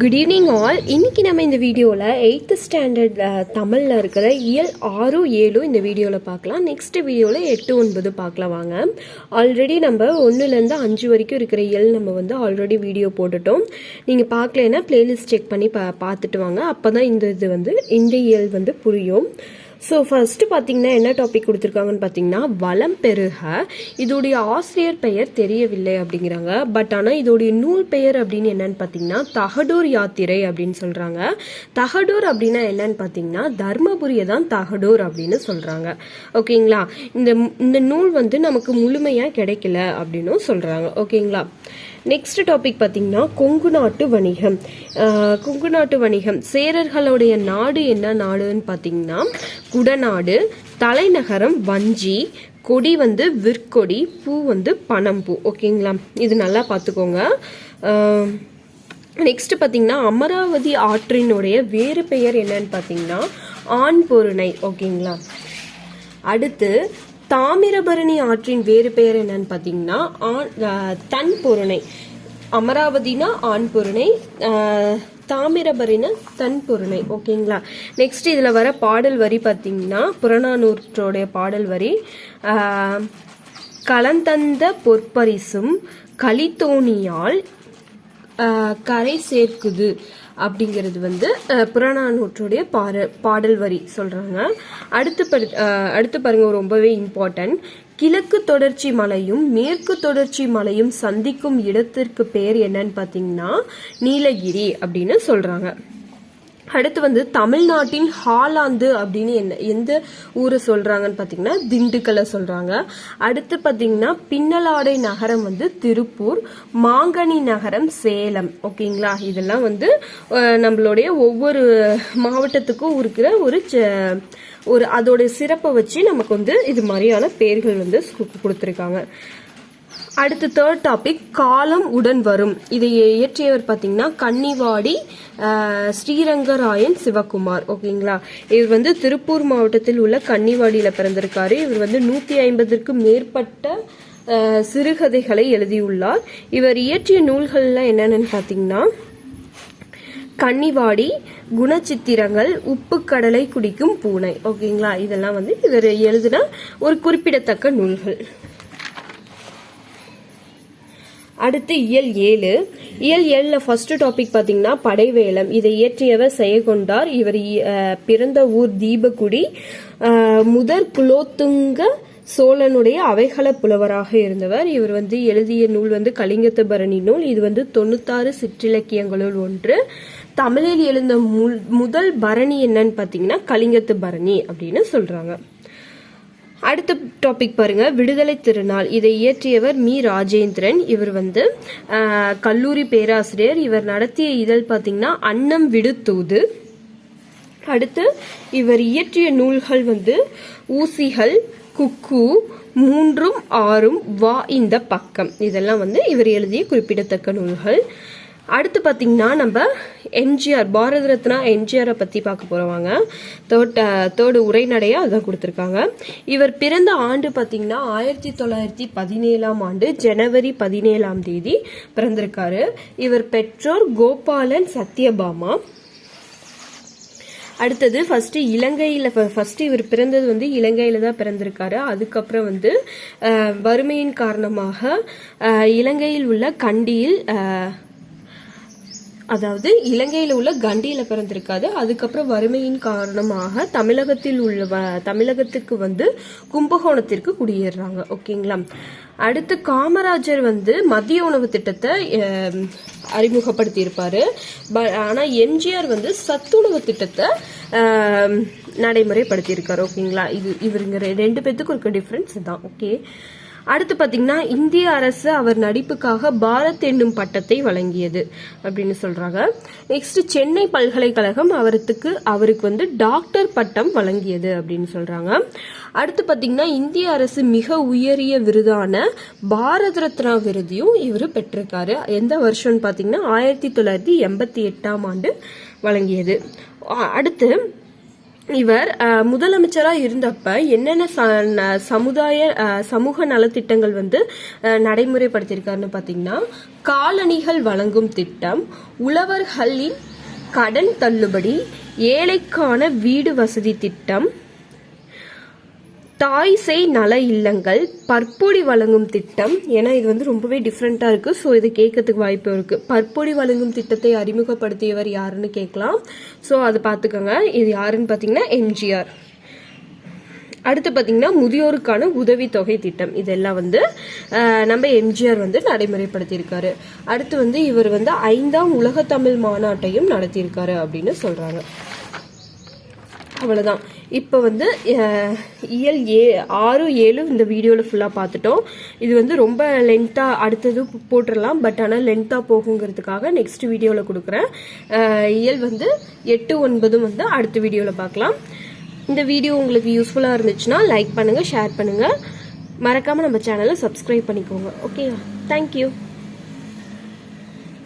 Good evening all இன்றைக்கி நம்ம இந்த வீடியோவில் எயித்து ஸ்டாண்டர்ட் தமிழில் இருக்கிற இயல் ஆறு ஏழு இந்த வீடியோவில் பார்க்கலாம். நெக்ஸ்ட் வீடியோவில் எட்டு ஒன்பது பார்க்கலாம் வாங்க. ஆல்ரெடி நம்ம ஒன்றுலேருந்து அஞ்சு வரைக்கும் இருக்கிற இயல் நம்ம வந்து ஆல்ரெடி வீடியோ போட்டுட்டோம். நீங்கள் பார்க்கலன்னா ப்ளேலிஸ்ட் செக் பண்ணி பா பார்த்துட்டு வாங்க. அப்போ தான் இந்த இது வந்து இந்த இயல் வந்து புரியும். ஸோ ஃபர்ஸ்ட் பார்த்தீங்கன்னா என்ன டாபிக் கொடுத்துருக்காங்கன்னு பார்த்தீங்கன்னா வளம் பெருக. இதோடைய ஆசிரியர் பெயர் தெரியவில்லை அப்படிங்கிறாங்க. பட் ஆனால் இதோடைய நூல் பெயர் அப்படின்னு என்னன்னு பார்த்தீங்கன்னா தகடூர் யாத்திரை அப்படின்னு சொல்கிறாங்க தகடூர் அப்படின்னா என்னன்னு பார்த்தீங்கன்னா தர்மபுரியை தான் தகடூர் அப்படின்னு சொல்கிறாங்க ஓகேங்களா? இந்த இந்த நூல் வந்து நமக்கு முழுமையாக கிடைக்கல அப்படின்னும் சொல்கிறாங்க ஓகேங்களா? நெக்ஸ்ட் டாபிக் பார்த்தீங்கன்னா கொங்கு நாட்டு வணிகம். கொங்கு நாட்டு வணிகம். சேரர்களுடைய நாடு என்ன நாடுன்னு பார்த்தீங்கன்னா குடநாடு தலைநகரம் வஞ்சி கொடி வந்து விற்கொடி பூ வந்து பனம்பூ ஓகேங்களா? இது நல்லா பார்த்துக்கோங்க. நெக்ஸ்ட் பார்த்தீங்கன்னா அமராவதி ஆற்றினுடைய வேறு பெயர் என்னன்னு பார்த்தீங்கன்னா ஆண் பொருணை. ஓகேங்களா? அடுத்து தாமிரபரணி ஆற்றின் வேறு பெயர் என்னன்னு பார்த்தீங்கன்னா ஆண் தன் பொருணை. அமராவதினா ஆண் பொருணை தாமிரபரின தன் பொருணை. ஓகேங்களா? நெக்ஸ்ட் இதில் வர பாடல் வரி பார்த்தீங்கன்னா புறநானூற்றோடைய பாடல் வரி. கலந்தந்த பொற்பரிசும் கலித்தோணியால் கரை சேர்க்குது அப்படிங்கிறது வந்து புறநானூற்றுடைய பாட பாடல் வரி சொல்கிறாங்க அடுத்து படி அடுத்து பாருங்க ரொம்பவே இம்பார்ட்டன்ட் கிழக்கு தொடர்ச்சி மலையும் மேற்கு தொடர்ச்சி மலையும் சந்திக்கும் இடத்திற்கு பேர் என்னன்னு பார்த்தீங்கன்னா நீலகிரி அப்படின்னு சொல்கிறாங்க அடுத்து வந்து தமிழ்நாட்டின் ஹாலாந்து அப்படின்னு என்ன எந்த ஊரை சொல்றாங்கன்னு பார்த்தீங்கன்னா திண்டுக்கலை சொல்றாங்க. அடுத்து பார்த்தீங்கன்னா பின்னலாடை நகரம் வந்து திருப்பூர் மாங்கனி நகரம் சேலம். ஓகேங்களா? இதெல்லாம் வந்து நம்மளுடைய ஒவ்வொரு மாவட்டத்துக்கும் இருக்கிற ஒரு ச- ஒரு அதோட சிறப்பை வச்சு நமக்கு வந்து இது மாதிரியான பேர்கள் வந்து கொடுத்துருக்காங்க. அடுத்து தேர்ட் டாபிக் காலம் உடன் வரும். இதை இயற்றியவர் பார்த்தீங்கன்னா கன்னிவாடி ஸ்ரீரங்கராயன் சிவகுமார். ஓகேங்களா? இவர் வந்து திருப்பூர் மாவட்டத்தில் உள்ள கன்னிவாடியில் பிறந்திருக்காரு. இவர் வந்து நூற்றி ஐம்பதுக்கும் மேற்பட்ட சிறுகதைகளை எழுதியுள்ளார். இவர் இயற்றிய நூல்கள்லாம் என்னென்னு பார்த்தீங்கன்னா கன்னிவாடி குணச்சித்திரங்கள் உப்பு கடலை குடிக்கும் பூனை. ஓகேங்களா? இதெல்லாம் வந்து இவர் எழுதின ஒரு குறிப்பிடத்தக்க நூல்கள். அடுத்து இயல் ஏழு. இயல் ஏழில் ஃபர்ஸ்ட் டாபிக் பார்த்தீங்கன்னா படைவேலம். இதை இயற்றியவர் செயகொண்டார். இவர் இ- பிறந்த ஊர் தீபகுடி முதற் குலோத்துங்க சோழனுடைய அவைகள புலவராக இருந்தவர். இவர் வந்து எழுதிய நூல் வந்து கலிங்கத்தபரணி நூல். இது வந்து தொண்ணூத்தாறு சிற்றிலக்கியங்களுள் ஒன்று. தமிழில் எழுந்த முதல் பரணி என்னன்னு பார்த்தீங்கன்னா கலிங்கத்து பரணி அப்படின்னு சொல்றாங்க. அடுத்த டாபிக் பாருங்க. விடுதலை திருநாள். இதை இயற்றியவர் மீ. ராஜேந்திரன். இவர் வந்து கல்லூரி பேராசிரியர். இவர் நடத்திய இதழ் பார்த்தீங்கன்னா அன்னம் விடுத்தூது. அடுத்து இவர் இயற்றிய நூல்கள் வந்து ஊசிகள் குக்கு மூன்றும் ஆறும் வா இந்த பக்கம். இதெல்லாம் வந்து இவர் எழுதிய குறிப்பிடத்தக்க நூல்கள். அடுத்து பார்த்தீங்கன்னா நம்ம எம்ஜிஆர் பாரத ரத்னா எம்ஜிஆரை பற்றி பார்க்க போகிறவாங்க தேர்ட் தேர்டு உரைநடையாக அதான் கொடுத்துருக்காங்க. இவர் பிறந்த ஆண்டு பார்த்திங்கன்னா ஆயிரத்தி தொள்ளாயிரத்தி பதினேழாம் ஆண்டு ஜனவரி பதினேழாம் தேதி பிறந்திருக்காரு. இவர் பெற்றோர் கோபாலன் சத்யபாமா. அடுத்தது ஃபஸ்ட்டு இலங்கையில் ஃபஸ்ட்டு இவர் பிறந்தது வந்து இலங்கையில் தான் பிறந்திருக்காரு. அதுக்கப்புறம் வந்து வறுமையின் காரணமாக இலங்கையில் உள்ள கண்டியில் அதாவது இலங்கையில் உள்ள கண்டியில் பிறந்திருக்காது. அதுக்கப்புறம் வறுமையின் காரணமாக தமிழகத்தில் உள்ள வ- தமிழகத்துக்கு வந்து கும்பகோணத்திற்கு குடியேறுறாங்க ஓகேங்களா? அடுத்து காமராஜர் வந்து மதிய உணவு திட்டத்தை அறிமுகப்படுத்தியிருப்பார். ப- ஆனால் எம்ஜிஆர் வந்து சத்துணவு திட்டத்தை நடைமுறைப்படுத்தியிருக்கார் நடைமுறைப்படுத்தியிருக்காரு. ஓகேங்களா? இது இவருங்க ரெ- ரெண்டு பேர்த்துக்கும் இருக்க டிஃப்ரென்ஸ் தான். ஓகே. அடுத்து பார்த்தீங்கன்னா இந்திய அரசு அவர் நடிப்புக்காக பாரத் என்னும் பட்டத்தை வழங்கியது அப்படின்னு சொல்றாங்க. நெக்ஸ்ட் சென்னை பல்கலைக்கழகம் அவருக்கு அவருக்கு வந்து டாக்டர் பட்டம் வழங்கியது அப்படின்னு சொல்றாங்க. அடுத்து பார்த்தீங்கன்னா இந்திய அரசு மிக உயரிய விருதான பாரத ரத்னா விருதையும் இவர் பெற்றிருக்காரு. எந்த வருஷம்னு பார்த்தீங்கன்னா ஆயிரத்தி தொள்ளாயிரத்தி எண்பத்தி எட்டாம் ஆண்டு வழங்கியது. அடுத்து இவர் முதலமைச்சராக இருந்தப்ப என்னென்ன ச- ந- சமுதாய சமூக நலத்திட்டங்கள் வந்து நடைமுறைப்படுத்தியிருக்காருன்னு பார்த்தீங்கன்னா காலணிகள் வழங்கும் திட்டம் உழவர்களின் கடன் தள்ளுபடி ஏழைக்கான வீடு வசதி திட்டம் தாய் செய் நல இல்லங்கள் பற்பொடி வழங்கும் திட்டம் ஏன்னா இது வந்து ரொம்பவே டிஃப்ரெண்ட்டாக இருக்குது ஸோ இது கேட்கறதுக்கு வாய்ப்பு இருக்குது பற்பொடி வழங்கும் திட்டத்தை அறிமுகப்படுத்தியவர் யாருன்னு கேட்கலாம். ஸோ அது பார்த்துக்கோங்க. இது யாருன்னு பார்த்தீங்கன்னா எம்ஜிஆர் அடுத்து பார்த்தீங்கன்னா முதியோருக்கான உதவித்தொகை திட்டம். இதெல்லாம் வந்து நம்ம எம்ஜிஆர் வந்து நடைமுறைப்படுத்தியிருக்காரு. அடுத்து வந்து இவர் வந்து ஐந்தாம் உலகத்தமிழ் மாநாட்டையும் நடத்தியிருக்காரு அப்படின்னு சொல்கிறாங்க அவ்வளோதான் இப்போ வந்து இயல் ஏ ஆறு ஏழு இந்த வீடியோவில் ஃபுல்லாக பார்த்துட்டோம். இது வந்து ரொம்ப லென்த்தாக அடுத்தது போட்டுடலாம் பட் ஆனால் லென்த்தாக போகுங்கிறதுக்காக நெக்ஸ்ட் வீடியோவில் கொடுக்குறேன். இயல் வந்து எட்டு ஒன்பதும் வந்து அடுத்த வீடியோவில் பார்க்கலாம். இந்த வீடியோ உங்களுக்கு யூஸ்ஃபுல்லாக இருந்துச்சுன்னா லைக் பண்ணுங்கள் ஷேர் பண்ணுங்கள் மறக்காமல் நம்ம சேனலை சப்ஸ்கிரைப் பண்ணிக்கோங்க. Okay thank you